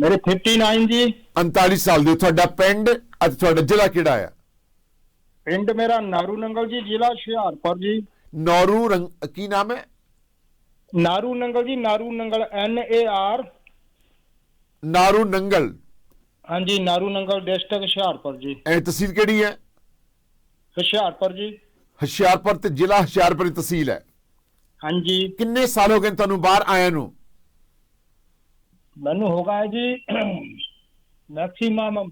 ਮੇਰੇ 59 ਜੀ। 39 ਸਾਲ ਦੇ। ਤੁਹਾਡਾ ਪਿੰਡ ਅਤੇ ਤੁਹਾਡਾ ਜ਼ਿਲ੍ਹਾ ਕਿਹੜਾ ਆ? ਪਿੰਡ ਮੇਰਾ ਨਾਰੂ ਨੰਗਲ ਜੀ ਜ਼ਿਲ੍ਹਾ ਹੁਸ਼ਿਆਰਪੁਰ ਜੀ। ਨੌਰੂ ਰੰਗ ਕੀ ਨਾਮ ਹੈ? ਨਾਰੂ ਨੰਗਲ ਜੀ Naru Nangal N A R. Naru Nangal. ਹਾਂਜੀ ਨਾਰੂ ਨੰਗਲ ਡਿਸਟ੍ਰਿਕਟ ਹੁਸ਼ਿਆਰਪੁਰ ਜੀ। ਇਹ ਤਹਿਸੀਲ ਕਿਹੜੀ ਹੈ? ਹੁਸ਼ਿਆਰਪੁਰ ਜੀ। ਹੁਸ਼ਿਆਰਪੁਰ ਤੇ ਜ਼ਿਲ੍ਹਾ ਹੁਸ਼ਿਆਰਪੁਰ ਦੀ ਤਹਿਸੀਲ ਹੈ। ਹਾਂਜੀ। ਕਿੰਨੇ ਸਾਲ ਹੋ ਗਏ ਤੁਹਾਨੂੰ ਬਾਹਰ ਆਇਆ ਨੂੰ? ਮੈਨੂੰ ਹੋ ਗਿਆ ਜੀ ਮੈਕਸਿਮਮ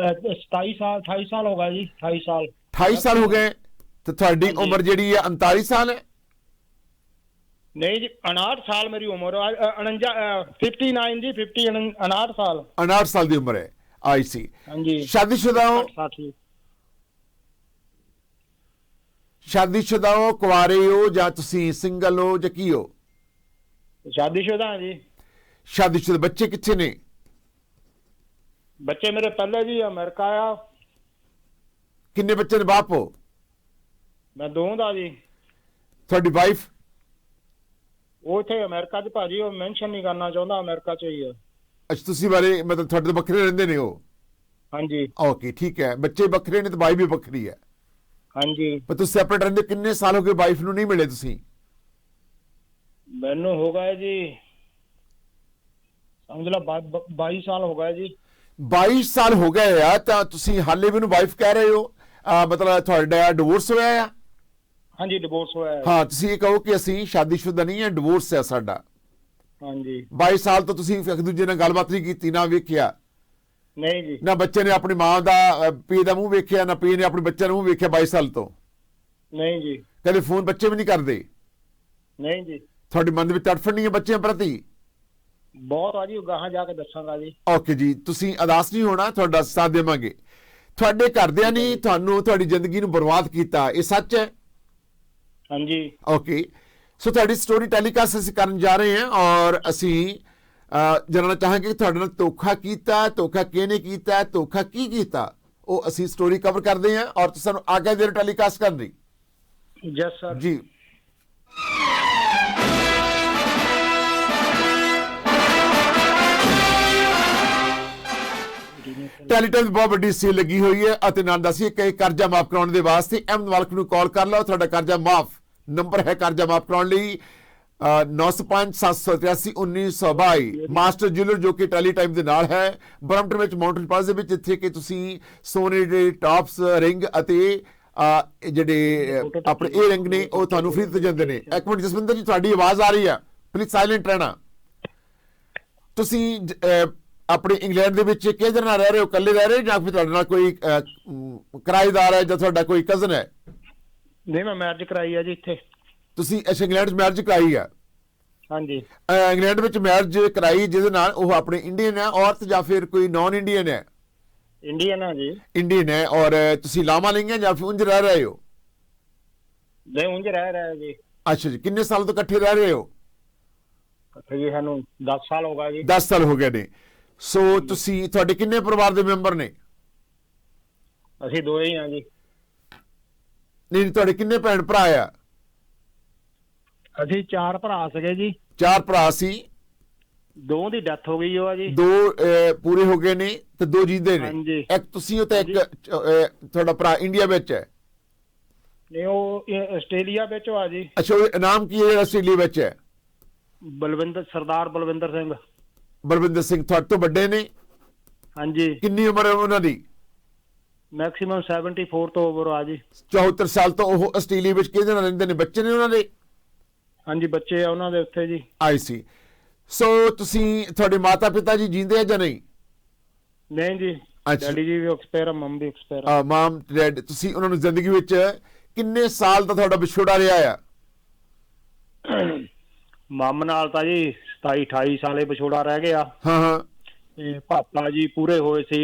27 ਸਾਲ 28 ਸਾਲ ਹੋ ਗਿਆ ਜੀ 28 ਸਾਲ। 28 ਸਾਲ ਹੋ ਗਏ ਤੇ ਤੁਹਾਡੀ ਉਮਰ ਜਿਹੜੀ ਹੈ 39 ਸਾਲ ਹੈ? ਨਹੀਂ ਜੀ 59 ਸਾਲ ਮੇਰੀ ਉਮਰ ਹੈ। 59 ਜੀ 50 59 ਸਾਲ। 59 ਸਾਲ ਦੀ ਉਮਰ ਹੈ। ਆਈ ਸੀ ਹਾਂਜੀ। ਸ਼ਾਦੀशुदा ਹੋ ਸ਼ਾਦੀशुदा ਹੋ ਕੁਆਰੇ ਹੋ ਜਾਂ ਤੁਸੀਂ ਸਿੰਗਲ ਹੋ ਜਾਂ ਕੀ ਹੋ? ਸ਼ਾਦੀ ਸ਼ਾਦੀशुदा ਜੀ। ਸ਼ਾਦੀशुदा ਬੱਚੇ ਕਿੱਥੇ ਨੇ ਬੱਚੇ ਮੇਰੇ ਪਹਿਲੇ ਜੀ ਅਮਰੀਕਾ ਆ ਕਿੰਨੇ ਬੱਚੇ ਨੇ ਬਾਪ ਮੈਂ ਦੋ ਦਾ ਜੀ ਤੁਹਾਡੀ ਵਾਈਫ ਉਹ ਇੱਥੇ ਅਮਰੀਕਾ 'ਚ ਭਾਜੀ ਉਹ ਮੈਂਸ਼ਨ ਨਹੀਂ ਕਰਨਾ ਚਾਹੁੰਦਾ ਅਮਰੀਕਾ 'ਚ ਹੀ ਆ ਅੱਛਾ ਤੁਸੀਂ ਬਾਰੇ ਮਤਲਬ ਤੁਹਾਡੇ ਤੋਂ ਵੱਖਰੇ ਰਹਿੰਦੇ ਨੇ ਉਹ ਹਾਂਜੀ ਓਕੇ ਠੀਕ ਹੈ ਬੱਚੇ ਵੱਖਰੇ ਨੇ ਤੇ ਵਾਈਫ ਵੀ ਵੱਖਰੀ ਹੈ ਹਾਂਜੀ ਪਰ ਤੁਸੀਂ ਸੈਪਰੇਟ ਰਹਿੰਦੇ ਕਿੰਨੇ ਸਾਲ ਹੋ ਗਏ ਵਾਈਫ ਨੂੰ ਨਹੀਂ ਮਿਲੇ ਤੁਸੀਂ ਮੈਨੂੰ ਹੋ ਗਿਆ ਜੀ ਸਮਝ ਲਾ 22 ਸਾਲ ਹੋ ਗਏ ਜੀ। 22 ਸਾਲ ਹੋ ਗਏ ਆ ਤਾਂ ਤੁਸੀਂ ਹਾਲੇ ਵੀ ਉਹਨੂੰ ਵਾਈਫ ਕਹਿ ਰਹੇ ਹੋ? ਮਤਲਬ ਤੁਹਾਡਾ ਡਿਵੋਰਸ ਹੋਇਆ ਆ? ਹਾਂਜੀ ਡਿਵੋਰਸ ਹੋਇਆ ਹੈ। ਤੁਸੀਂ ਇਹ ਕਹੋ ਕਿ ਅਸੀਂ ਸ਼ਾਦੀशुदा ਨਹੀਂ ਹੈ ਡਿਵੋਰਸ ਹੈ ਸਾਡਾ। ਹਾਂਜੀ। 22 ਸਾਲ ਤੋਂ ਤੁਸੀਂ ਇੱਕ ਦੂਜੇ ਨਾਲ ਗੱਲਬਾਤ ਨਹੀਂ ਕੀਤੀ ਨਾ ਵੇਖਿਆ? ਨਹੀਂ ਜੀ। ਨਾ ਬੱਚੇ ਨੇ ਆਪਣੀ ਮਾਂ ਦਾ ਪੀ ਦਾ ਮੂੰਹ ਵੇਖਿਆ ਨਾ ਪੀ ਨੇ ਆਪਣੇ ਬੱਚੇ ਦਾ ਮੂੰਹ ਵੇਖਿਆ 22 ਸਾਲ ਤੋਂ? ਨਹੀਂ ਜੀ। ਕਦੇ ਫੋਨ ਬੱਚੇ ਵੀ ਨਹੀਂ ਕਰਦੇ? ਨਹੀਂ ਜੀ। ਤੁਹਾਡੇ ਮਨ ਦੇ ਵਿੱਚ ਤੜਫੜ ਨਹੀਂ ਹੈ ਬੱਚਿਆਂ ਪ੍ਰਤੀ? ਬਹੁਤ ਆ ਜੀ ਗਾਹਾਂ ਜਾ ਕੇ ਦੱਸਾਂਗਾ ਜੀ। ਓਕੇ ਜੀ ਤੁਸੀਂ ਅਦਾਸ ਨਹੀਂ ਹੋਣਾ ਤੁਹਾਡਾ ਸਾਥ ਦੇਵਾਂਗੇ। ਤੁਹਾਡੇ ਘਰਦਿਆਂ ਨੇ ਤੁਹਾਨੂੰ ਤੁਹਾਡੀ ਜ਼ਿੰਦਗੀ ਨੂੰ ਬਰਬਾਦ ਕੀਤਾ ਇਹ ਸੱਚ ਹੈ? ਹਾਂਜੀ। ਓਕੇ। ਸੋ ਤੁਹਾਡੀ ਸਟੋਰੀ ਟੈਲੀਕਾਸਟ ਅਸੀਂ ਕਰਨ ਜਾ ਰਹੇ ਹਾਂ ਔਰ ਅਸੀਂ ਜਾਣਨਾ ਚਾਹਾਂਗੇ ਕਿ ਤੁਹਾਡੇ ਨਾਲ ਧੋਖਾ ਕੀਤਾ ਧੋਖਾ ਕਿਹਨੇ ਕੀਤਾ ਧੋਖਾ ਕੀ ਕੀਤਾ ਉਹ ਅਸੀਂ ਸਟੋਰੀ ਕਵਰ ਕਰਦੇ ਹਾਂ ਔਰ ਤੁਸੀਂ ਸਾਨੂੰ ਆਗਿਆ ਦੇ ਟੈਲੀਕਾਸਟ ਕਰਨ ਦੀ। ਜਸ ਸਰ ਜੀ। ਟੈਲੀਟਨ ਬਹੁਤ ਵੱਡੀ ਸੇਲ ਲੱਗੀ ਹੋਈ ਹੈ ਅਤੇ ਨਾਲ ਦੱਸੀਏ ਕਿ ਕਰਜ਼ਾ ਮਾਫ ਕਰਾਉਣ ਦੇ ਵਾਸਤੇ ਅਹਿਮਦ ਮਾਲਕ ਨੂੰ ਕਾਲ ਕਰ ਲਓ। ਤੁਹਾਡਾ ਕਰਜ਼ਾ ਮਾਫ ਨੰਬਰ ਹੈ ਕਰਜ਼ਾ ਮਾਫ ਕਰਾਉਣ ਲਈ ਅਹ, 9578311922 ਮਾਸਟਰ ਜੁਐਲਰ ਜੋ ਕਿ ਟੈਲੀ ਟਾਈਮ ਦੇ ਨਾਲ ਹੈ ਬਰਮਟਨ ਵਿੱਚ ਮਾਊਂਟਨ ਪਾਸ ਦੇ ਵਿੱਚ ਜਿੱਥੇ ਕਿ ਤੁਸੀਂ ਸੋਨੇ ਦੇ ਟਾਪਸ ਰਿੰਗ ਅਤੇ ਜਿਹੜੇ ਆਪਣੇ ਇਹ ਰਿੰਗ ਨੇ ਉਹ ਤੁਹਾਨੂੰ ਫ੍ਰੀ ਦਿੱਤੇ ਜਾਂਦੇ ਨੇ। ਇੱਕ ਮਿੰਟ ਜਸਵਿੰਦਰ ਜੀ ਤੁਹਾਡੀ ਆਵਾਜ਼ ਆ ਰਹੀ ਹੈ। ਪਲੀਜ਼ ਸਾਇਲੈਂਟ ਰਹਿਣਾ। ਤੁਸੀਂ ਆਪਣੇ ਇੰਗਲੈਂਡ ਦੇ ਵਿੱਚ ਕਿਹਦੇ ਨਾਲ ਰਹਿ ਰਹੇ ਹੋ? ਇਕੱਲੇ ਰਹਿ ਰਹੇ ਹੋ ਜਾਂ ਫਿਰ ਤੁਹਾਡੇ ਨਾਲ ਕੋਈ ਕਿਰਾਏਦਾਰ ਹੈ ਜਾਂ ਤੁਹਾਡਾ ਕੋਈ ਕਜ਼ਨ ਹੈ? ਨਹੀਂ ਮੈਂ ਮੈਰਿਜ ਕਰਾਈ ਆ ਜੀ ਇੱਥੇ। ਤੁਸੀਂ ਇਸ ਇੰਗਲੈਂਡ 'ਚ ਮੈਰਿਜ ਕਰਾਈ ਹੈ ਹਾਂਜੀ। ਇੰਗਲੈਂਡ ਵਿੱਚ ਮੈਰਿਜ ਕਰਾਈ ਜਿਹਦੇ ਨਾਲ ਉਹ ਆਪਣੇ ਇੰਡੀਅਨ ਹੈ ਔਰਤ ਜਾਂ ਫਿਰ ਕੋਈ ਨਾਨ ਇੰਡੀਅਨ ਹੈ? ਇੰਡੀਅਨ ਆ ਜੀ। ਇੰਡੀਅਨ ਹੈ ਔਰ ਤੁਸੀਂ ਲਾਮਾ ਲਈਆਂ ਜਾਂ ਫਿਰ ਉਂਝ ਰਹਿ ਰਹੇ ਹੋ? ਨਹੀਂ ਉਂਝ ਰਹਿ ਰਿਹਾ ਜੀ। ਅੱਛਾ ਜੀ ਕਿੰਨੇ ਸਾਲ ਤੋਂ ਇਕੱਠੇ ਰਹਿ ਰਹੇ ਹੋ? ਇਕੱਠੇ ਜੀ ਸਾਨੂੰ 10 ਸਾਲ ਹੋ ਗਏ ਜੀ। 10 ਸਾਲ ਹੋ ਗਏ ਨੇ। ਸੋ ਤੁਸੀਂ ਤੁਹਾਡੇ ਕਿੰਨੇ ਪਰਿਵਾਰ ਦੇ ਮੈਂਬਰ ਨੇ? ਅਸੀਂ ਦੋ ਹੀ ਆ ਜੀ। ਨਹੀਂ ਤੁਹਾਡੇ ਕਿੰਨੇ ਭੈਣ ਭਰਾ ਆ? ਅਸੀਂ ਚਾਰ ਭਰਾ ਸੀਗੇ ਜੀ। ਚਾਰ ਭਰਾ ਸੀ। ਦੋ ਦੀ ਡੈਥ ਹੋ ਗਈ ਉਹ ਆ ਜੀ। ਦੋ ਅਹ, ਪੂਰੇ ਹੋ ਗਏ ਨੇ ਤੇ ਦੋ ਜਿੰਦੇ ਨੇ। ਹਾਂਜੀ। ਇੱਕ ਤੁਸੀਂ ਹੋ ਤੇ ਇੱਕ ਅਹ, ਤੁਹਾਡਾ ਭਰਾ ਇੰਡੀਆ ਵਿੱਚ ਹੈ? ਨਹੀਂ ਉਹ ਇਹ ਆਸਟ੍ਰੇਲੀਆ ਵਿੱਚ ਆ ਜੀ। ਅੱਛਾ ਉਹ ਨਾਮ ਕੀ ਹੈ ਆਸਟ੍ਰੇਲੀਆ ਵਿੱਚ ਹੈ? ਬਲਵਿੰਦਰ ਸਰਦਾਰ ਬਲਵਿੰਦਰ ਸਿੰਘ। ਬਲਵਿੰਦਰ ਸਿੰਘ ਤੁਹਾਡੇ ਤੋਂ ਵੱਡੇ ਨੇ? ਹਾਂਜੀ। ਕਿੰਨੀ ਉਮਰ ਹੈ ਉਹਨਾਂ ਦੀ? ਮੈਕਸਿਮਮ 74 ਤੋਂ ਓਵਰ ਆ ਜੀ। 74 ਸਾਲ ਤੋਂ ਉਹ ਆਸਟ੍ਰੇਲੀਆ ਵਿੱਚ ਕਿਹਦੇ ਨਾਲ ਰਹਿੰਦੇ ਨੇ? ਬੱਚੇ ਨੇ ਉਹਨਾਂ ਦੇ? ਹਾਂਜੀ ਬੱਚੇ ਆ ਉਹਨਾਂ ਦੇ ਉੱਥੇ ਜੀ। ਆਈ ਸੀ। ਸੋ ਤੁਸੀਂ ਤੁਹਾਡੇ ਮਾਤਾ ਪਿਤਾ ਜੀ ਜਿੰਦੇ ਆ ਜਾਂ ਨਹੀਂ? ਨਹੀਂ ਜੀ। ਡੈਡੀ ਜੀ ਵੀ ਐਕਸਪਾਇਰ ਆ ਮੰਮ ਵੀ ਐਕਸਪਾਇਰ ਆ ਮਾਮ ਡੈਡ ਤੁਸੀਂ ਉਹਨਾਂ ਨੂੰ ਜ਼ਿੰਦਗੀ ਵਿੱਚ ਕਿੰਨੇ ਸਾਲ ਦਾ ਤੁਹਾਡਾ ਵਿਛੋੜਾ ਰਿਹਾ ਆ? ਮੰਮ ਨਾਲ ਤਾਂ ਜੀ 27 28 ਸਾਲੇ ਵਿਛੋੜਾ ਰਹਿ ਗਿਆ। ਹਾਂ ਹਾਂ। ਤੇ ਪਾਪਾ ਜੀ ਪੂਰੇ ਹੋਏ ਸੀ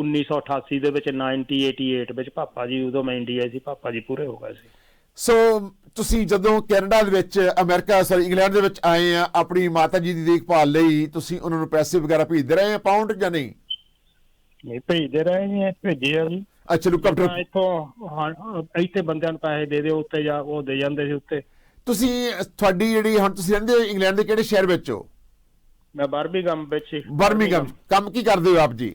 1988 ਦੇ ਵਿੱਚ 1988 ਵਿੱਚ ਪਾਪਾ ਜੀ ਉਦੋਂ ਮੈਂ ਇੰਡੀਆ ਸੀ ਪਾਪਾ ਜੀ ਪੂਰੇ ਹੋ ਗਏ ਸੀ। ਸੋ ਤੁਸੀਂ ਜਦੋਂ ਕੈਨੇਡਾ ਦੇ ਵਿੱਚ ਅਮਰੀਕਾ ਸੌਰੀ ਇੰਗਲੈਂਡ ਦੇ ਵਿੱਚ ਆਏ ਆ ਆਪਣੀ ਮਾਤਾ ਜੀ ਦੀ ਦੇਖਭਾਲ ਲਈ ਤੁਸੀਂ ਉਹਨਾਂ ਨੂੰ ਪੈਸੇ ਵਗੈਰਾ ਭੇਜਦੇ ਰਹੇ ਆ ਪਾਉਂਡ ਜਾਂ ਨਹੀਂ? ਨਹੀਂ ਭੇਜਦੇ ਰਹੇ ਜੀ ਭੇਜੇ ਆ ਜੀ। ਅੱਛਾ ਇੱਥੋਂ ਹਾਂ, ਇੱਥੇ ਬੰਦਿਆਂ ਨੂੰ ਪੈਸੇ ਦੇ ਦਿਓ ਉੱਤੇ ਜਾ ਉਹ ਦੇ ਜਾਂਦੇ ਸੀ ਉੱਤੇ। ਤੁਸੀਂ ਤੁਹਾਡੀ ਜਿਹੜੀ ਹੁਣ ਤੁਸੀਂ ਰਹਿੰਦੇ ਹੋ ਇੰਗਲੈਂਡ ਦੇ ਕਿਹੜੇ ਸ਼ਹਿਰ ਵਿੱਚ ਹੋ? ਮੈਂ ਬਰਮਿੰਗਮ ਵਿੱਚ ਹੀ- ਬਰਮਿੰਗਮ ਕੰਮ ਕੀ ਕਰਦੇ ਹੋ ਆਪ ਜੀ?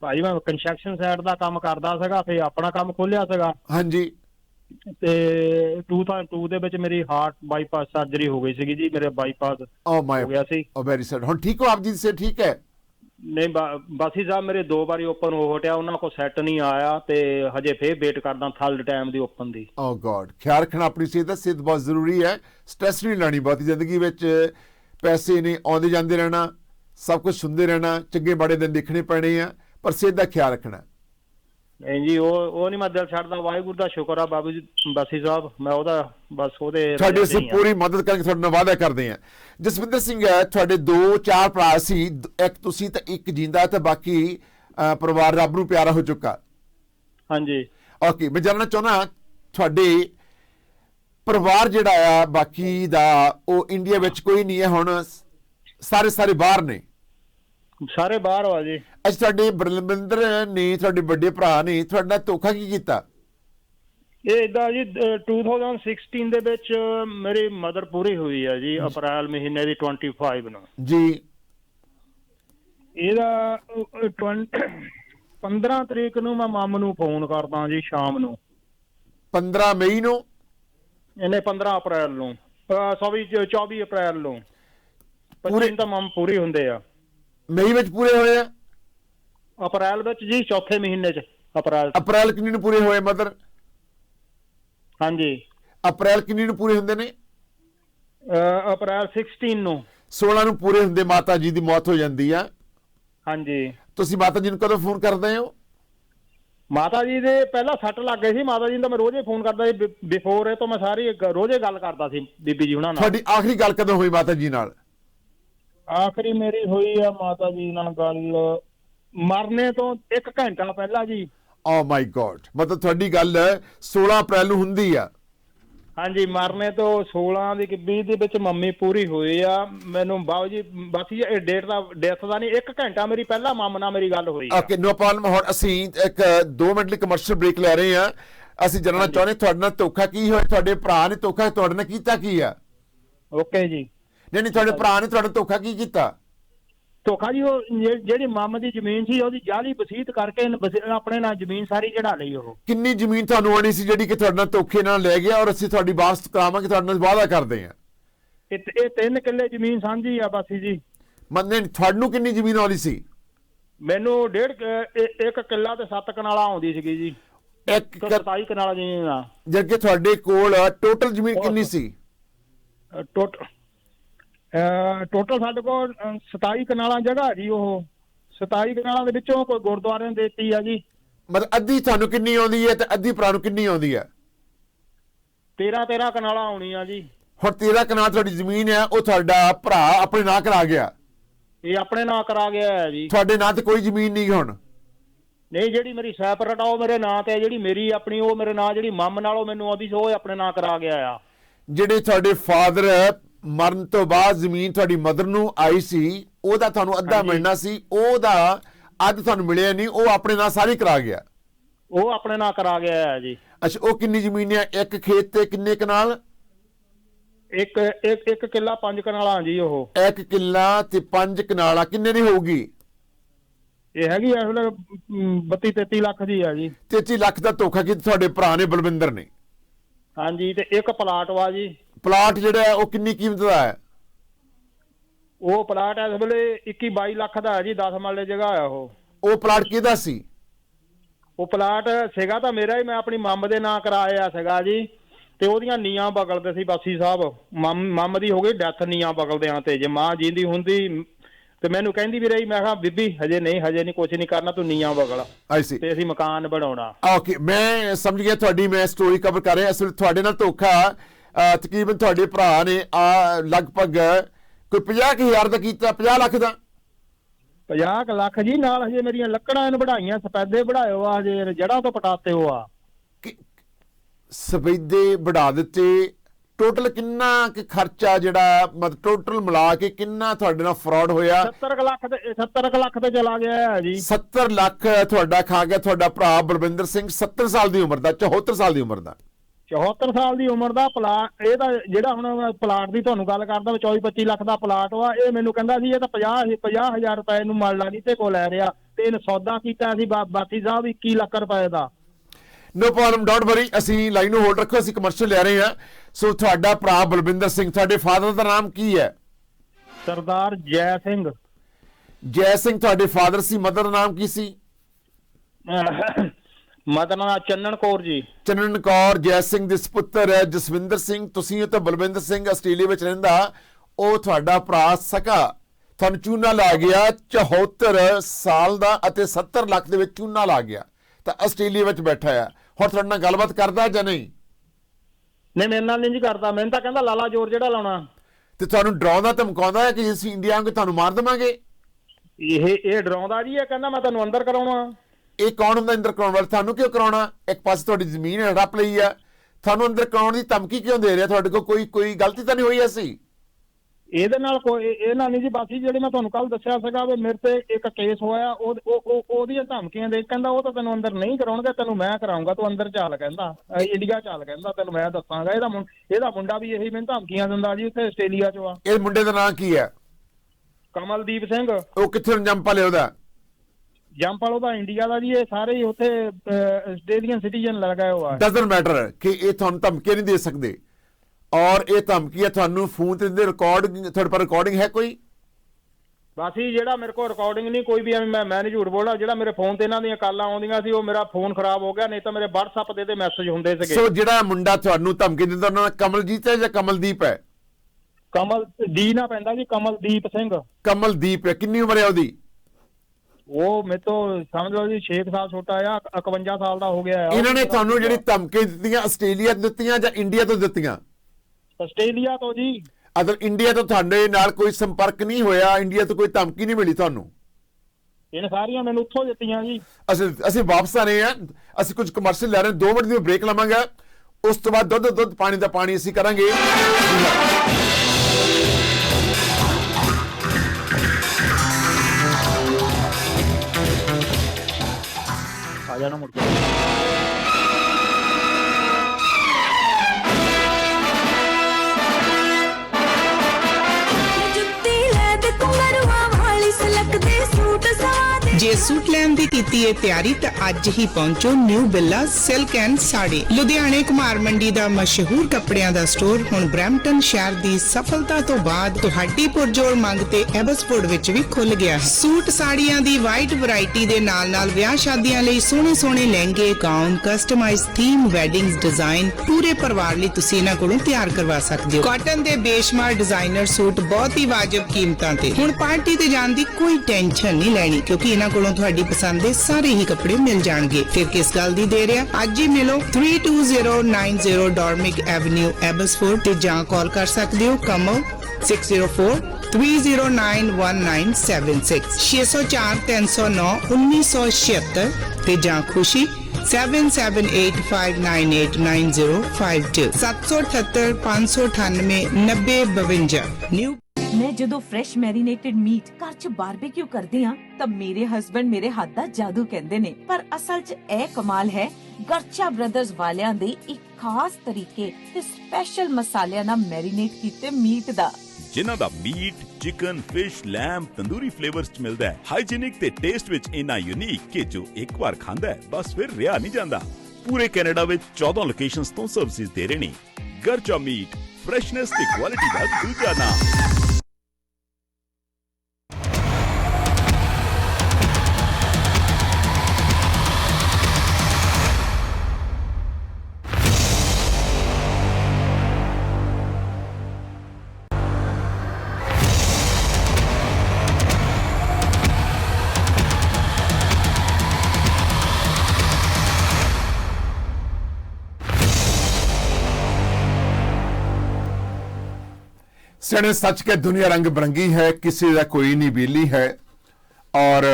ਭਾਜੀ ਮੈਂ ਕੰਸਟਰਕਸ਼ਨ ਸਾਈਡ ਦਾ ਕੰਮ ਕਰਦਾ ਸੀਗਾ ਫੇ ਆਪਣਾ ਕੰਮ ਖੋਲਿਆ ਸੀਗਾ। ਹਾਂਜੀ। ਤੇ 2002 ਦੇ ਵਿੱਚ ਮੇਰੀ ਹਾਰਟ ਬਾਈਪਾਸ ਸਰਜਰੀ ਹੋ ਗਈ ਸੀਗੀ ਜੀ ਮੇਰੇ ਬਾਈਪਾਸ ਮਾਈ ਹੋ ਗਿਆ ਸੀ। ਓ ਵੈਰੀ ਸੈਡ ਹੁਣ ਠੀਕ ਹੋ ਆਪ ਜੀ ਸੇ ਠੀਕ ਹੈ? ਨਹੀਂ ਬਾਸੀ ਸਾਹਿਬ ਮੇਰੇ ਦੋ ਵਾਰੀ ਓਪਨ ਹੋ ਹਟਿਆ, ਉਹਨਾਂ ਕੋ ਸੈੱਟ ਨਹੀਂ ਆਇਆ ਤੇ ਹਜੇ ਫੇਰ ਵੇਟ ਕਰਦਾ ਥਰਡ ਟਾਈਮ ਦੀ ਓਪਨ ਦੀ। oh ਓ ਗॉड ਖਿਆਲ ਰੱਖਣਾ ਆਪਣੀ ਸਿਹਤ ਦਾ, ਸਿਹਤ ਬਹੁਤ ਜ਼ਰੂਰੀ ਹੈ। ਸਟ੍ਰੈਸ ਨਹੀਂ ਲੈਣੀ ਬਹੁਤੀ ਜ਼ਿੰਦਗੀ ਵਿੱਚ। ਪੈਸੇ ਨੇ ਆਉਂਦੇ ਜਾਂਦੇ ਰਹਿਣਾ, ਸਭ ਕੁਝ ਸੁਣਦੇ ਰਹਿਣਾ, ਚੰਗੇ ਮਾੜੇ ਦਿਨ ਦੇਖਣੇ ਪੈਣੇ ਆ, ਪਰ ਸਿਹਤ ਦਾ ਖਿਆਲ ਰੱਖਣਾ। ਨਹੀਂ ਜੀ ਉਹ ਉਹ ਨਹੀਂ ਮੈਂ ਦਿਲ ਛੱਡਦਾ। ਵਾਹਿਗੁਰੂ ਦਾ ਸ਼ੁਕਰ ਆ ਬਾਬੂ ਜੀ ਬਾਸੀ ਸਾਹਿਬ। ਮੈਂ ਉਹਦਾ ਬਸ ਉਹਦੇ ਤੁਹਾਡੀ ਅਸੀਂ ਆ। ਪੂਰੀ ਮਦਦ ਕਰਾਂਗੇ ਤੁਹਾਡੇ ਨਾਲ ਵਾਅਦਾ ਕਰਦੇ ਹਾਂ। ਜਸਵਿੰਦਰ ਸਿੰਘ ਹੈ ਤੁਹਾਡੇ ਦੋ ਚਾਰ ਭਰਾ ਸੀ। ਇੱਕ ਤੁਸੀਂ ਤਾਂ ਇੱਕ ਜਿੰਦਾ ਤੇ ਬਾਕੀ ਪਰਿਵਾਰ ਰੱਬ ਨੂੰ ਪਿਆਰਾ ਹੋ ਚੁੱਕਾ। ਹਾਂਜੀ। ਓਕੇ ਮੈਂ ਜਾਣਨਾ ਚਾਹੁੰਦਾ ਤੁਹਾਡੇ ਪਰਿਵਾਰ ਜਿਹੜਾ ਆ ਬਾਕੀ ਦਾ ਉਹ ਇੰਡੀਆ ਵਿੱਚ ਕੋਈ ਨਹੀਂ ਹੈ ਹੁਣ ਸਾਰੇ ਸਾਰੇ ਬਾਹਰ ਨੇ। ਸਾਰੇ ਬਾਹਰ ਆ ਜੀ। ਅੱਜ ਤੁਹਾਡੇ ਬਲਵਿੰਦਰ ਨੇ ਤੁਹਾਡੇ ਵੱਡੇ ਭਰਾ ਨੇ ਤੁਹਾਡਾ ਧੋਖਾ ਕੀ ਕੀਤਾ? ਇਹ ਇਦਾਂ ਜੀ ਅਹ 2016 ਦੇ ਵਿੱਚ ਮੇਰੀ ਮਦਰ ਪੂਰੀ ਹੋਈ ਆ ਜੀ ਅਪ੍ਰੈਲ ਮਹੀਨੇ ਦੀ 25 ਨੂੰ। ਜੀ। ਇਹਦਾ ਅਹ, ਅਹ, 20 15 ਤਰੀਕ ਨੂੰ ਮੈਂ ਮਾਮ ਨੂੰ ਫੋਨ ਕਰਦਾ ਜੀ ਸ਼ਾਮ ਨੂੰ। 15 ਮਈ ਨੂੰ? ਇਹਨੇ 15 ਅਪ੍ਰੈਲ ਨੂੰ ਸੌਰੀ 24 ਅਪ੍ਰੈਲ ਨੂੰ। ਪੂਰੇ- 25 ਤਾਂ ਮਾਮ ਪੂਰੇ ਹੁੰਦੇ ਆ। ਮਈ ਵਿੱਚ ਪੂਰੇ ਹੋਏ ਆ? ਅਪ੍ਰੈਲ ਵਿੱਚ ਜੀ ਚੌਥੇ ਮਹੀਨੇ ਚ ਅਪ੍ਰੈਲ ਅਪ੍ਰੈਲ ਕਿੰਨੀ ਨੂੰ ਪੂਰੇ ਹੋਏ ਮਦਰ? ਹਾਂਜੀ। ਅਪ੍ਰੈਲ ਕਿੰਨੀ ਨੂੰ ਪੂਰੇ ਹੁੰਦੇ ਨੇ? ਅਹ, ਅਪ੍ਰੈਲ 16 ਨੂੰ। 16 ਨੂੰ ਪੂਰੇ ਹੁੰਦੇ ਮਾਤਾ ਜੀ ਦੀ ਮੌਤ ਹੋ ਜਾਂਦੀ ਆ। ਹਾਂਜੀ। ਤੁਸੀਂ ਮਾਤਾ ਜੀ ਨੂੰ ਕਦੋਂ ਫੋਨ ਕਰਦੇ ਹੋ? ਮਾਤਾ ਜੀ ਦੇ ਪਹਿਲਾਂ ਸੱਟ ਲੱਗ ਗਈ ਸੀ ਮਾਤਾ ਜੀ ਨੂੰ ਤਾਂ ਮੈਂ ਰੋਜ਼ ਫੋਨ ਕਰਦਾ ਸੀ ਬਿਫੋਰ ਇਹ ਤੋਂ ਮੈਂ ਸਾਰੀ ਗ- ਰੋਜ਼ ਗੱਲ ਕਰਦਾ ਸੀ ਬੀਬੀ ਜੀ ਹੁਣਾਂ ਨਾਲ। ਤੁਹਾਡੀ ਆਖਰੀ ਗੱਲ ਕਦੋਂ ਹੋਈ ਮਾਤਾ ਜੀ ਨਾਲ? ਆਖਰੀ ਮੇਰੀ ਹੋਈ ਆ ਮਾਤਾ ਜੀ ਨਾਲ ਗੱਲ। ਮਰਨੇ ਤੋਂ 1 ਘੰਟਾ ਪਹਿਲਾਂ ਜੀ। ਓ ਮਾਈ ਗॉड ਮਤਲਬ ਤੁਹਾਡੀ ਗੱਲ 16 ਅਪ੍ਰੈਲ ਨੂੰ ਹੁੰਦੀ ਆ। ਹਾਂਜੀ ਮਰਨੇ ਤੋਂ 16 ਦੀ ਕਿ 20 ਦੇ ਵਿੱਚ ਮੰਮੀ ਪੂਰੀ ਹੋਈ ਆ। ਮੈਨੂੰ ਬਾਬੂ ਜੀ ਬਾਕੀ ਇਹ ਡੇਟ ਦਾ ਡੈਥ ਦਾ ਨਹੀਂ 1 ਘੰਟਾ ਮੇਰੀ ਪਹਿਲਾਂ ਮਾਮ ਨਾਲ ਮੇਰੀ ਗੱਲ ਹੋਈ ਆ। ਓਕੇ ਨੋ ਪ੍ਰੋਬਲਮ ਹੁਣ ਅਸੀਂ ਇੱਕ 2 ਮਿੰਟ ਲਈ ਕਮਰਸ਼ੀਅਲ ਬ੍ਰੇਕ ਲੈ ਰਹੇ ਹਾਂ ਅਸੀਂ ਜਾਣਨਾ ਚਾਹੁੰਦੇ ਤੁਹਾਡੇ ਨਾਲ ਧੋਖਾ ਕੀ ਹੋਇਆ? ਤੁਹਾਡੇ ਭਰਾ ਨੇ ਧੋਖਾ ਤੁਹਾਡੇ ਨਾਲ ਕੀਤਾ ਕੀ ਆ? ਓਕੇ ਜੀ। ਨਹੀਂ ਨਹੀਂ ਤੁਹਾਡੇ ਭਰਾ ਨੇ ਤੁਹਾਡਾ ਧੋਖਾ ਕੀ ਕੀਤਾ? ਧੋਖਾ ਜੀ ਉਹ ਜਿਹੜੀ ਮਾਮ ਦੀ ਜ਼ਮੀਨ ਸੀ ਉਹਦੀ ਜਾਲੀ ਵਸੀਤ ਕਰਕੇ ਇਹਨੇ ਵਸੀ- ਆਪਣੇ ਨਾਲ ਜ਼ਮੀਨ ਸਾਰੀ ਚੜਾ ਲਈ ਉਹ। ਕਿੰਨੀ ਜ਼ਮੀਨ ਤੁਹਾਨੂੰ ਆਣੀ ਸੀ ਜਿਹੜੀ ਕਿ ਤੁਹਾਡੇ ਨਾਲ ਧੋਖੇ ਨਾਲ ਲੈ ਗਿਆ ਔਰ ਅਸੀਂ ਤੁਹਾਡੀ ਵਾਪਸ ਕਰਾਵਾਂਗੇ ਤੁਹਾਡੇ ਨਾਲ ਵਾਅਦਾ ਕਰਦੇ ਹਾਂ? ਇਹ ਇਹ ਤਿੰਨ ਕਿੱਲੇ ਜ਼ਮੀਨ ਸਾਂਝੀ ਆ ਬਾਸੀ ਜੀ। ਮੰਨੇ ਤੁਹਾਨੂੰ ਕਿੰਨੀ ਜ਼ਮੀਨ ਆਉਣੀ ਸੀ? ਮੈਨੂੰ ਡੇਢ ਕੁ- ਇ- ਇੱਕ ਕਿੱਲਾ ਤੇ ਸੱਤ ਕਨਾਲਾ ਆਉਂਦੀ ਸੀਗੀ ਜੀ। ਇੱਕ ਤੇ 27 ਕਨਾਲਾ ਜ਼ਮੀਨ ਆ। ਜਦ ਕਿ ਤੁਹਾਡੇ ਕੋਲ ਟੋਟਲ ਜ਼ਮੀਨ ਕਿੰਨੀ ਸੀ? ਟੋਟ ਟੋਟਲ ਸਾਡੇ ਕੋਲ ਅ, 27 ਕਨਾਲਾਂ ਜਗ੍ਹਾ ਜੀ ਉਹ। 27 ਕਨਾਲਾਂ ਦੇ ਵਿੱਚੋਂ ਕੋਈ ਗੁਰਦੁਆਰੇ ਨੇ ਦਿੱਤੀ ਆ ਜੀ। ਮਤਲਬ ਅੱਧੀ ਤੁਹਾਨੂੰ ਕਿੰਨੀ ਆਉਂਦੀ ਹੈ ਤੇ ਅੱਧੀ ਭਰਾ ਨੂੰ ਕਿੰਨੀ ਆਉਂਦੀ ਹੈ? 13 13 ਕਨਾਲਾਂ ਆਉਣੀਆਂ ਜੀ। ਹੁਣ 13 ਕਨਾਲ ਤੁਹਾਡੀ ਜ਼ਮੀਨ ਹੈ ਉਹ ਤੁਹਾਡਾ ਭਰਾ ਆਪਣੇ ਨਾਂ ਕਰਾ ਗਿਆ। ਇਹ ਆਪਣੇ ਨਾਂ ਕਰਾ ਗਿਆ ਹੈ ਜੀ। ਤੁਹਾਡੇ ਨਾਂ ਤੇ ਕੋਈ ਜ਼ਮੀਨ ਨਹੀਂ ਹੁਣ। ਨਹੀਂ ਜਿਹੜੀ ਮੇਰੀ ਸੈਪਰੇਟ ਆ ਉਹ ਮੇਰੇ ਨਾਂ ਤੇ ਹੈ ਜਿਹੜੀ ਮੇਰੀ ਆਪਣੀ ਉਹ ਮੇਰੇ ਨਾਂ ਜਿਹੜੀ ਮੰਮ ਨਾਲੋਂ ਮੈਨੂੰ ਆਉਂਦੀ ਸੀ ਉਹ ਆਪਣੇ ਨਾਂ ਕਰਾ ਗਿਆ ਆ। ਜਿਹੜੇ ਤੁਹਾਡੇ ਫਾਦਰ ਮਰਨ ਤੋਂ ਬਾਅਦ ਜ਼ਮੀਨ ਤੁਹਾਡੀ ਮਦਰ ਨੂੰ ਆਈ ਸੀ ਉਹਦਾ ਤੁਹਾਨੂੰ ਅੱਧਾ। ਮਿਲਣਾ ਸੀ ਉਹਦਾ ਅੱਧ ਤੁਹਾਨੂੰ ਮਿਲਿਆ ਨਹੀਂ ਉਹ ਆਪਣੇ ਨਾਂ ਸਾਰੀ ਕਰਾ ਗਿਆ। ਉਹ ਆਪਣੇ ਨਾਂ ਕਰਾ ਗਿਆ ਹੈ ਜੀ। ਅੱਛਾ ਉਹ ਕਿੰਨੀ ਜ਼ਮੀਨ ਹੈ ਇੱਕ ਖੇਤ ਤੇ ਕਿੰਨੇ ਕਨਾਲ? ਇੱਕ ਇੱਕ ਇੱਕ ਕਿੱਲਾ ਪੰਜ ਕਨਾਲਾਂ ਜੀ ਉਹ। ਇੱਕ ਕਿੱਲਾ ਤੇ ਪੰਜ ਕਨਾਲਾ ਕਿੰਨੇ ਦੀ ਹੋਊਗੀ? ਇਹ ਹੈਗੀ ਇਸ ਵੇਲੇ 32 33 ਲੱਖ ਦੀ ਆ ਜੀ। 33 ਲੱਖ ਦਾ ਧੋਖਾ ਕੀਤਾ ਤੁਹਾਡੇ ਭਰਾ ਨੇ ਬਲਵਿੰਦਰ ਨੇ? ਹਾਂਜੀ ਤੇ ਇੱਕ ਪਲਾਟ ਵਾ ਜੀ। ਪਲਾਟ ਜਿਹੜਾ ਉਹ ਕਿੰਨੀ ਕੀਮਤ ਦਾ ਹੈ? ਉਹ ਪਲਾਟ ਇਸ ਵੇਲੇ 21 22 ਲੱਖ ਦਾ ਹੈ ਜੀ 10 ਮਰਲੇ ਜਗ੍ਹਾ ਆ ਉਹ। ਉਹ ਪਲਾਟ ਕਿਹਦਾ ਸੀ? ਉਹ ਪਲਾਟ ਸੀਗਾ ਤਾਂ ਮੇਰਾ ਹੀ ਮੈਂ ਆਪਣੀ ਮੰਮ ਦੇ ਨਾਂ ਕਰਾਇਆ ਸੀਗਾ ਜੀ। ਤੇ ਉਹਦੀਆਂ ਨੀਆਂ ਬਗਲਦੇ ਸੀ ਬਾਸੀ ਸਾਹਿਬ। ਮੰਮ ਮੰਮ ਦੀ ਹੋ ਗਈ ਡੈਥ ਨੀਆਂ ਬਗਲਦਿਆਂ ਤੇ। ਜੇ ਮਾਂ ਜਿੰਦੀ ਹੁੰਦੀ ਤੇ ਮੈਨੂੰ ਕਹਿੰਦੀ ਵੀ ਰਹੀ ਮੈਂ ਕਿਹਾ ਬੀਬੀ ਹਜੇ ਨਹੀਂ ਹਜੇ ਨਹੀਂ ਕੁਝ ਨਹੀਂ ਕਰਨਾ ਤੂੰ ਨੀਆਂ ਬਗਲ। ਤੇ ਅਸੀਂ ਮਕਾਨ ਬਣਾਉਣਾ। ਓਕੇ ਮੈਂ ਸਮਝ ਗਿਆ ਤੁਹਾਡੀ ਮੈਂ ਸਟੋਰੀ ਕਵਰ ਕਰ ਰਿਹਾ। ਅਸਲ ਤੁਹਾਡੇ ਨਾਲ ਧੋਖਾ। ਤਕਰੀਬਨ ਤੁਹਾਡੇ ਭਰਾ ਨੇ ਆ ਲਗਭਗ ਕੋਈ 50000 ਦਾ ਕੀਤਾ 50 ਲੱਖ ਦਾ? 50 ਕੁ ਲੱਖ ਜੀ ਨਾਲ ਹਜੇ ਮੇਰੀਆਂ ਲੱਕੜਾਂ ਇਹਨ ਵਧਾਈਆਂ ਸਪੈਦੇ ਵਧਾਇਓ ਆ ਹਜੇ ਜੜਾਂ ਤੋਂ ਪਟਾਤੇ ਹੋ ਆ। ਸਫੈਦੇ ਵੜਾ ਦਿੱਤੇ ਟੋਟਲ ਕਿੰਨਾ ਕਿ ਖਰਚਾ ਜਿਹੜਾ ਮਤਲਬ ਟੋਟਲ ਮਿਲਾ ਕੇ ਕਿੰਨਾ ਤੁਹਾਡੇ ਨਾਲ ਫਰਾਡ ਹੋਇਆ? 70 ਕੁ ਲੱਖ ਤੇ 70 ਕੁ ਲੱਖ ਤੇ ਚਲਾ ਗਿਆ ਹੈ ਜੀ। 70 ਲੱਖ ਤੁਹਾਡਾ ਖਾ ਗਿਆ ਤੁਹਾਡਾ ਭਰਾ ਬਲਵਿੰਦਰ ਸਿੰਘ 70 ਸਾਲ ਦੀ ਉਮਰ ਦਾ 74 ਸਾਲ ਦੀ ਉਮਰ ਦਾ। 74 ਸਾਲ ਦੀ ਉਮਰ ਦਾ ਪਲਾਟ ਇਹ ਤਾਂ ਜਿਹੜਾ ਹੁਣ ਪਲਾਟ ਦੀ ਤੁਹਾਨੂੰ ਗੱਲ ਕਰਦਾ 24 25 ਲੱਖ ਦਾ ਪਲਾਟ ਵਾ ਇਹ ਮੈਨੂੰ ਕਹਿੰਦਾ ਸੀ ਇਹ ਤਾਂ 50 50000 ਰੁਪਏ ਨੂੰ ਮਲ ਲਾ ਤੇ ਕੋ ਲੈ ਰਿਹਾ ਤੇ ਇਹਨੇ ਸੌਦਾ ਕੀਤਾ ਸੀ ਬਾਤੀ ਸਾਹਿਬ 21 ਲੱਖ ਰੁਪਏ ਦਾ। ਨੋ ਪ੍ਰੋਬਲਮ ਡੋਂਟ ਵਰੀ ਅਸੀਂ ਲਾਈਨ ਨੂੰ ਹੋਲਡ ਰੱਖੋ ਅਸੀਂ ਕਮਰਸ਼ੀਅਲ ਲੈ ਰਹੇ ਹਾਂ। ਸੋ ਤੁਹਾਡਾ ਭਰਾ ਬਲਵਿੰਦਰ ਸਿੰਘ ਤੁਹਾਡੇ ਫਾਦਰ ਦਾ ਨਾਮ ਕੀ ਹੈ? ਸਰਦਾਰ ਜੈ ਸਿੰਘ। ਜੈ ਸਿੰਘ ਤੁਹਾਡੇ ਫਾਦਰ ਸੀ ਮਦਰ ਦਾ ਨਾਮ ਕੀ ਸੀ? ਮਦਨਾ ਚੰਨਣ ਕੌਰ ਜੀ। ਚੰਨਨ ਕੌਰ ਜੈ ਸਿੰਘ ਦੇ ਸੁਪੁੱਤਰ ਹੈ ਜਸਵਿੰਦਰ ਸਿੰਘ ਤੁਸੀਂ ਹੋ ਤਾਂ ਬਲਵਿੰਦਰ ਸਿੰਘ ਆਸਟ੍ਰੇਲੀਆ ਵਿੱਚ ਰਹਿੰਦਾ ਉਹ ਤੁਹਾਡਾ ਭਰਾ ਸਕਾ। ਤੁਹਾਨੂੰ ਚੂਨਾ ਲਾ ਗਿਆ 74 ਸਾਲ ਦਾ ਅਤੇ 70 ਲੱਖ ਦੇ ਵਿੱਚ ਚੂਨਾ ਲਾ ਗਿਆ। ਤਾਂ ਆਸਟ੍ਰੇਲੀਆ ਵਿੱਚ ਬੈਠਾ ਹੈ ਹੁਣ ਤੁਹਾਡੇ ਨਾਲ ਗੱਲਬਾਤ ਕਰਦਾ ਜਾਂ ਨਹੀਂ? ਨਹੀਂ ਮੇਰੇ ਨਾਲ ਨਹੀਂ ਜੀ ਕਰਦਾ। ਮੈਨੂੰ ਤਾਂ ਕਹਿੰਦਾ ਲਾਲਾ ਜੋਰ ਜਿਹੜਾ ਲਾਉਣਾ। ਤੇ ਤੁਹਾਨੂੰ ਡਰਾਉਂਦਾ ਧਮਕਾਉਂਦਾ ਹੈ ਕਿ ਜੇ ਅਸੀਂ ਇੰਡੀਆ ਆਉਂਗੇ ਤੁਹਾਨੂੰ ਮਾਰ ਦੇਵਾਂਗੇ? ਇਹ ਇਹ ਡਰਾਉਂਦਾ ਜੀ ਇਹ ਕਹਿੰਦਾ ਮੈਂ ਤੁਹਾਨੂੰ ਅੰਦਰ ਕਰਾਉਣਾ। ਇਹ ਕੌਣ ਹੁੰਦਾ ਅੰਦਰ ਕਰਾਉਣ ਵਾਲਾ? ਤੁਹਾਨੂੰ ਕਿਉਂ ਕਰਾਉਣਾ? ਇੱਕ ਪਾਸੇ ਤੁਹਾਡੀ ਜ਼ਮੀਨ ਹੜਪ ਲਈ ਆ ਤੁਹਾਨੂੰ ਅੰਦਰ ਕਰਾਉਣ ਦੀ ਧਮਕੀ ਕਿਉਂ ਦੇ ਰਿਹਾ? ਤੁਹਾਡੇ ਕੋਲ ਕੋਈ ਕੋਈ ਗਲਤੀ ਤਾਂ ਨਹੀਂ ਹੋਈ ਐਸੀ? ਇਹਦੇ ਨਾਲ ਕੋਈ ਇਹ ਨਾਲ ਨਹੀਂ ਜੀ ਬਾਕੀ ਜਿਹੜੇ ਮੈਂ ਤੁਹਾਨੂੰ ਕੱਲ ਦੱਸਿਆ ਸੀਗਾ ਵੀ ਮੇਰੇ ਤੇ ਇੱਕ ਕੇਸ ਹੋਇਆ ਉਹ ਉਹ ਉਹ- ਉਹਦੀਆਂ ਧਮਕੀਆਂ ਦੇ ਕਹਿੰਦਾ ਉਹ ਤਾਂ ਤੈਨੂੰ ਅੰਦਰ ਨਹੀਂ ਕਰਾਉਣਗੇ ਤੈਨੂੰ ਮੈਂ ਕਰਾਉਂਗਾ ਤੂੰ ਅੰਦਰ ਚੱਲ ਕਹਿੰਦਾ ਇੰਡੀਆ ਚੱਲ ਕਹਿੰਦਾ ਤੈਨੂੰ ਮੈਂ ਦੱਸਾਂਗਾ। ਇਹਦਾ ਇਹਦਾ ਮੁੰਡਾ ਵੀ ਇਹੀ ਮੈਨੂੰ ਧਮਕੀਆਂ ਦਿੰਦਾ ਜੀ ਉੱਥੇ ਆਸਟ੍ਰੇਲੀਆ 'ਚ ਆ। ਇਹ ਮੁੰਡੇ ਦਾ ਨਾਂ ਕੀ ਹੈ? ਕਮਲਦੀਪ ਸਿੰਘ। ਉਹ ਕਿੱਥੇ ਜੰਮ ਲਿਆ ਉਹਦਾ? ਜੰਪਲ ਉਹਦਾ ਇੰਡੀਆ ਦਾ ਜੀ ਇਹ ਸਾਰੇ ਹੀ ਉੱਥੇ ਆਸਟ੍ਰੇਲੀਅਨ ਸਿਟੀਜ਼ਨ ਲਗਾਇਆ ਹੋਇਆ ਡਸਨਟ ਮੈਟਰ ਕਿ ਇਹ ਤੁਹਾਨੂੰ ਧਮਕੀ ਨਹੀਂ ਦੇ ਸਕਦੇ। ਔਰ ਇਹ ਧਮਕੀ ਹੈ ਤੁਹਾਨੂੰ ਫੋਨ ਤੇ ਦੇ ਰਿਕਾਰਡ ਤੁਹਾਡੇ ਪਰ ਰਿਕਾਰਡਿੰਗ ਹੈ ਕੋਈ? ਬਾਕੀ ਜਿਹੜਾ ਮੇਰੇ ਕੋਲ ਰਿਕਾਰਡਿੰਗ ਨਹੀਂ ਕੋਈ ਵੀ ਐਵੇਂ ਮੈਂ ਮੈਂ ਨਹੀਂ ਝੂਠ ਬੋਲਦਾ। ਜਿਹੜਾ ਮੇਰੇ ਫੋਨ ਤੇ ਇਹਨਾਂ ਦੀਆਂ ਕਾਲਾਂ ਆਉਂਦੀਆਂ ਸੀ ਉਹ ਮੇਰਾ ਫੋਨ ਖਰਾਬ ਹੋ ਗਿਆ ਨਹੀਂ ਤਾਂ ਮੇਰੇ WhatsApp ਦੇ ਤੇ ਮੈਸੇਜ ਹੁੰਦੇ ਸੀਗੇ। ਸੋ ਜਿਹੜਾ ਮੁੰਡਾ ਤੁਹਾਨੂੰ ਧਮਕੀ ਦਿੰਦਾ ਉਹਨਾਂ ਦਾ ਕਮਲਜੀਤ ਹੈ ਜਾਂ ਕਮਲਦੀਪ ਹੈ? ਕਮਲ ਡੀ ਨਾ ਪੈਂਦਾ ਜੀ ਕਮਲਦੀਪ ਸਿੰਘ। ਕਮਲਦੀਪ ਹੈ। ਕਿੰਨੀ ਉਮਰ ਹੈ ਉਹਦੀ? ਉਹ ਮੇਰੇ ਤੋਂ ਸਮਝ ਲਓ ਜੀ 6 ਸਾਲ ਛੋਟਾ ਆ 51 ਸਾਲ ਦਾ ਹੋ ਗਿਆ ਆ। ਇਹਨਾਂ ਨੇ ਤੁਹਾਨੂੰ ਜਿਹੜੀ ਧਮਕੀ ਦਿੱਤੀਆਂ ਆਸਟ੍ਰੇਲੀਆ ਤੋਂ ਦਿੱਤੀਆਂ ਜਾਂ ਇੰਡੀਆ ਤੋਂ ਦਿੱਤੀਆਂ? ਆਸਟ੍ਰੇਲੀਆ ਤੋਂ ਜੀ। ਅਦਰ ਇੰਡੀਆ ਤੋਂ ਤੁਹਾਡੇ ਨਾਲ ਕੋਈ ਸੰਪਰਕ ਨਹੀਂ ਹੋਇਆ ਇੰਡੀਆ ਤੋਂ ਕੋਈ ਧਮਕੀ ਨਹੀਂ ਮਿਲੀ ਤੁਹਾਨੂੰ? ਇਹਨੇ ਸਾਰੀਆਂ ਮੈਨੂੰ ਉੱਥੋਂ ਦਿੱਤੀਆਂ ਜੀ। ਅਸੀਂ ਅਸੀਂ ਵਾਪਸ ਆ ਰਹੇ ਹਾਂ ਅਸੀਂ ਕੁਝ ਕਮਰਸ਼ੀਅਲ ਲੈ ਰਹੇ ਹਾਂ 2 ਮਿੰਟ ਦੀ ਬ੍ਰੇਕ ਲਵਾਂਗੇ। ਉਸ ਤੋਂ ਬਾਅਦ ਦੁੱਧ ਦੁੱਧ ਪਾਣੀ ਦਾ ਪਾਣੀ ਅਸੀਂ ਕਰਾਂਗੇ। ਆ ਜਾਣਾ ਜੇ ਸੂਟ ਲੈਣ ਦੀ ਕੀਤੀ ਹੈ ਤਿਆਰੀ, ਤਾਂ ਅੱਜ ਹੀ ਪਹੁੰਚੋ new Billa silk and sari ਲੁਧਿਆਣੇ ਕੁਮਾਰ ਮੰਡੀ ਦਾ ਮਸ਼ਹੂਰ ਕੱਪੜਿਆਂ ਦਾ ਸਟੋਰ ਹੁਣ ਬ੍ਰੈਂਪਟਨ ਸ਼ਹਿਰ ਦੀ ਸਫਲਤਾ ਤੋਂ ਬਾਅਦ ਤੁਹਾਡੀ ਪੁਰਜੋਰ ਮੰਗ ਤੇ ਐਬਸਫੋਰਡ ਵਿੱਚ ਵੀ ਖੁੱਲ ਗਿਆ ਹੈ। ਸੂਟ ਸਾੜੀਆਂ ਦੀ ਵਾਈਡ ਵੈਰਾਈਟੀ ਦੇ ਨਾਲ-ਨਾਲ ਵਿਆਹ ਸ਼ਾਦੀਆਂ ਲਈ ਸੋਹਣੇ-ਸੋਹਣੇ ਲਹਿੰਗੇ gown customise theme weddings design ਪੂਰੇ ਪਰਿਵਾਰ ਲਈ ਤੁਸੀਂ ਇਹਨਾਂ ਕੋਲੋਂ ਤਿਆਰ ਕਰਵਾ ਸਕਦੇ ਹੋ। ਕਾਟਨ ਦੇ ਬੇਸ਼ਮਾਰ ਡਿਜ਼ਾਈਨਰ ਸੂਟ ਬਹੁਤ ਹੀ ਵਾਜਬ ਕੀਮਤਾਂ ਤੇ। ਹੁਣ ਪਾਰਟੀ ਤੇ ਜਾਣ ਦੀ ਕੋਈ ਟੈਨਸ਼ਨ ਨਹੀਂ ਲੈਣੀ, ਕਿਉਂਕਿ ਇਹਨਾਂ ਕੋਲੋਂ ਤੁਹਾਡੀ ਪਸੰਦ ਦੇ ਸਾਰੇ ਹੀ ਕੱਪੜੇ ਮਿਲ ਜਾਣਗੇ। ਫਿਰ ਕਿਸ ਗੱਲ ਦੀ ਦੇਰ ਆ? ਅੱਜ ਹੀ ਮਿਲੋ 32090 ਡਾਰਮਿਕ ਐਵਨਿਊ ਐਬਸਫੋਰਡ ਤੇ ਜਾਂ ਕਾਲ ਕਰ ਸਕਦੇ ਹੋ ਕਮਲ 604 3091976 604 309 1976 ਤੇ ਜਾਂ ਖੁਸ਼ੀ 7785989052 778 598 9052 ਨਿਊ ਜਦੋਂ ਫਰੈਸ਼ ਮੈਰੀਨੇਟਡ ਮੀਟ ਘਰ 'ਚ ਬਾਰਬੀਕਿਊ ਕਰਦੇ ਆ ਤਾਂ ਮੇਰੇ ਹਸਬੰਡ ਮੇਰੇ ਹੱਥ ਦਾ ਜਾਦੂ ਕਹਿੰਦੇ ਨੇ। ਪਰ ਅਸਲ 'ਚ ਇਹ ਕਮਾਲ ਹੈ, ਗਰਚਾ ਬ੍ਰਦਰਜ਼ ਵਾਲਿਆਂ ਦੇ ਇੱਕ ਖਾਸ ਤਰੀਕੇ ਤੇ ਸਪੈਸ਼ਲ ਮਸਾਲਿਆਂ ਨਾਲ ਮੈਰੀਨੇਟ ਕੀਤੇ ਮੀਟ ਦਾ। ਜਿਨ੍ਹਾਂ ਦਾ meat chicken fish lamb tandoori flavours ਚ ਮਿਲਦਾ ਹੈ। ਹਾਈਜੀਨਿਕ ਤੇ ਟੇਸਟ ਵਿੱਚ ਇੰਨਾ ਯੂਨੀਕ ਕਿ ਜੋ ਇੱਕ ਵਾਰ ਖਾਂਦਾ ਹੈ, ਬਸ ਫਿਰ ਰਿਹਾ ਨਹੀਂ ਜਾਂਦਾ। ਪੂਰੇ ਕੈਨੇਡਾ ਵਿੱਚ 14 ਲੋਕੇਸ਼ਨਸ ਤੋਂ ਸਰਵਿਸਿਜ਼ ਦੇ ਰਹੇ ਨੇ। ਗਰਚਾ ਮੀਟ ਫਰੈਸ਼ਨੈਸ ਤੇ ਕੁਆਲਿਟੀ ਦਾ ਦੂਜਾ ਨਾਮ। ਸਿਆਣੇ ਸੱਚ ਕੇ ਦੁਨੀਆ ਰੰਗ ਬਰੰਗੀ ਹੈ ਕਿਸੇ ਦਾ ਕੋਈ ਨਹੀਂ ਬੇਲੀ ਹੈ ਔਰ